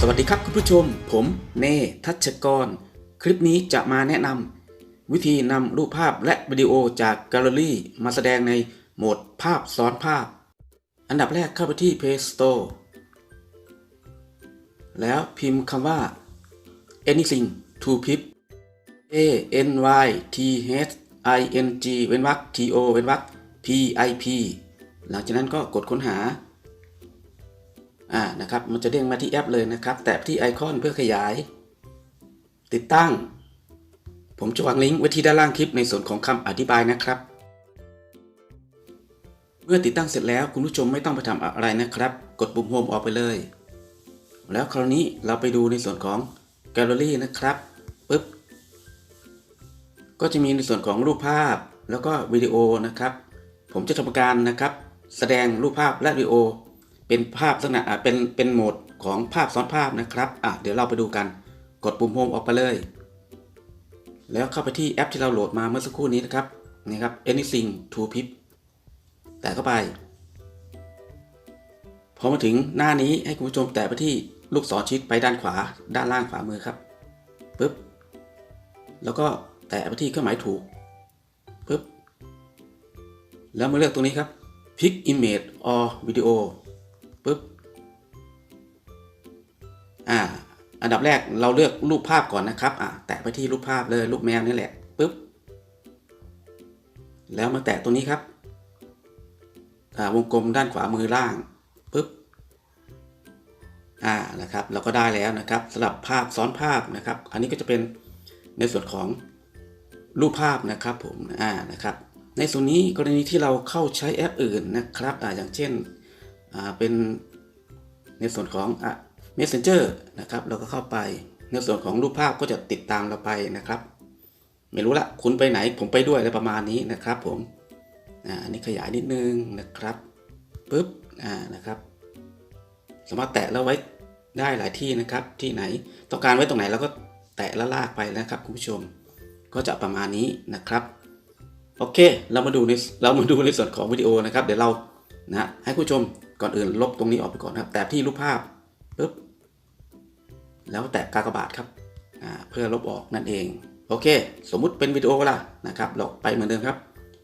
สวัสดีครับคุณผู้ชม ผมเนทัชกร คลิปนี้จะมาแนะนำวิธีนำรูปภาพและวิดีโอจากแกลเลอรี่มาแสดงในโหมดภาพซ้อนภาพ อันดับแรกเข้าไปที่ Play Store แล้วพิมพ์คำว่า anything to pip a n y t h i n g เว้นวรรค t o เว้นวรรค p i p หลังจากนั้นก็กดค้นหา นะครับ มันจะเด้งมาที่แอปเลยนะครับ แตะที่ไอคอนเพื่อขยาย ติดตั้ง ผมจะวางลิงก์ไว้ที่ด้านล่างคลิปในส่วนของคำอธิบายนะครับ เมื่อติดตั้งเสร็จแล้วคุณผู้ชมไม่ต้องไปทำอะไรนะครับ กดปุ่มโฮมออกไปเลย แล้วคราวนี้เราไปดูในส่วนของแกลเลอรี่นะครับปึ๊บก็จะมีในส่วนของรูปภาพแล้วก็วิดีโอนะครับ ผมจะทำการนะครับ แสดงรูปภาพและวิดีโอ เป็นภาพลักษณะอะเป็นเป็นโหมดของภาพซ้อนภาพนะครับอะเดี๋ยวเราไปดูกัน กดปุ่มโฮมออกไปเลย แล้วเข้าไปที่แอปที่เราโหลดมาเมื่อสักครู่นี้นะครับนี่ครับ anything to pip แต่เข้าไปพอมาถึงหน้านี้ให้คุณผู้ชมแตะไปที่ลูกศรชี้ไปด้านขวา ด้านล่างขวามือครับปึ๊บแล้วก็แตะไปที่เครื่องหมายถูกปึ๊บแล้วมาเลือกตรงนี้ครับ pick image or video ปึ๊บอ่าอันดับแรกเราเลือกรูปภาพก่อนนะครับอ่าแตะไปที่รูปภาพเลยรูปแมวนี่แหละปึ๊บแล้วมาแตะตรงนี้ครับอ่าวงกลมด้านขวามือล่างปึ๊บอ่านะครับเราก็ได้แล้วนะครับสำหรับภาพซ้อนภาพนะครับ อันนี้ก็จะเป็นในส่วนของรูปภาพนะครับผมอ่านะครับในส่วนนี้กรณีที่เราเข้าใช้แอปอื่นนะครับอ่าอย่างเช่น เป็นในส่วนของอะ Messenger นะครับ เราก็เข้าไป ในส่วนของรูปภาพก็จะติดตามเราไปนะครับ ไม่รู้ละคุณไปไหนผมไปด้วยอะไรประมาณนี้นะครับ ผมอ่าอันนี้ขยายนิดนึงนะครับปึ๊บอ่านะครับ สามารถแตะแล้วไว้ได้หลายที่นะครับ ที่ไหนต้องการไว้ตรงไหนเราก็แตะแล้วลากไปนะครับคุณผู้ชม ก็จะประมาณนี้นะครับโอเค เรามาดูในเรามาดูในส่วนของวิดีโอนะครับ เดี๋ยวเรานะให้คุณผู้ชมก่อนอื่นลบตรงนี้ออกไปก่อนนะครับ แตะที่รูปภาพปึ๊บแล้วแตะกากบาทครับเพื่อลบออกนั่นเอง โอเค สมมุติเป็นวิดีโอละนะครับเราไปเหมือนเดิมครับ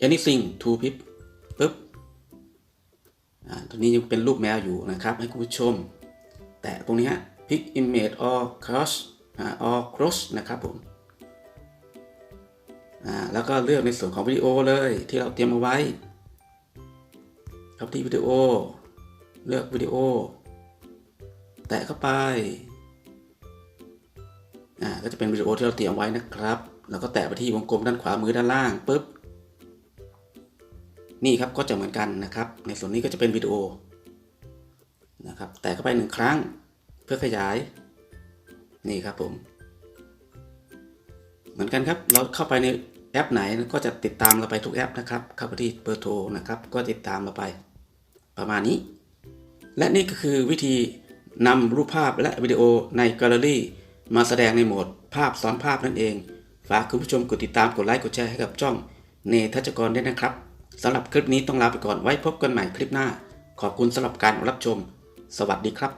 anything to pip ปึ๊บตรงนี้ยังเป็นรูปแมวอยู่นะครับ ให้คุณผู้ชม แตะตรงนี้ฮะ pick image or cross or cross นะครับผมแล้วก็เลือกในส่วนของวิดีโอเลยที่เราเตรียมเอาไว้ ครับที่วิดีโอ เลือกวิดีโอ แตะเข้าไป อ่า ก็จะเป็นวิดีโอที่เราเตรียมไว้นะครับ แล้วก็แตะไปที่วงกลมด้านขวามือด้านล่างปุ๊บ นี่ครับก็จะเหมือนกันนะครับ ในส่วนนี้ก็จะเป็นวิดีโอ นะครับ แต่เข้าไปหนึ่งครั้ง เพื่อขยาย นี่ครับผม เหมือนกันครับ เราเข้าไปในแอปไหนก็จะติดตามเราไปทุกแอปนะครับ เข้าไปที่เบอร์โทรนะครับ ก็ติดตามเราไปประมาณนี้ และนี่ก็คือวิธีนำรูปภาพและวิดีโอในแกลเลอรี่ มาแสดงในโหมดภาพซ้อนภาพนั่นเอง ฝากคุณผู้ชมกดติดตามกดไลค์กดแชร์ให้กับช่องเนทัชกรด้วยนะครับสำหรับคลิปนี้ต้องลาไปก่อนไว้พบกันใหม่คลิปหน้า ขอบคุณสำหรับการรับชม สวัสดีครับ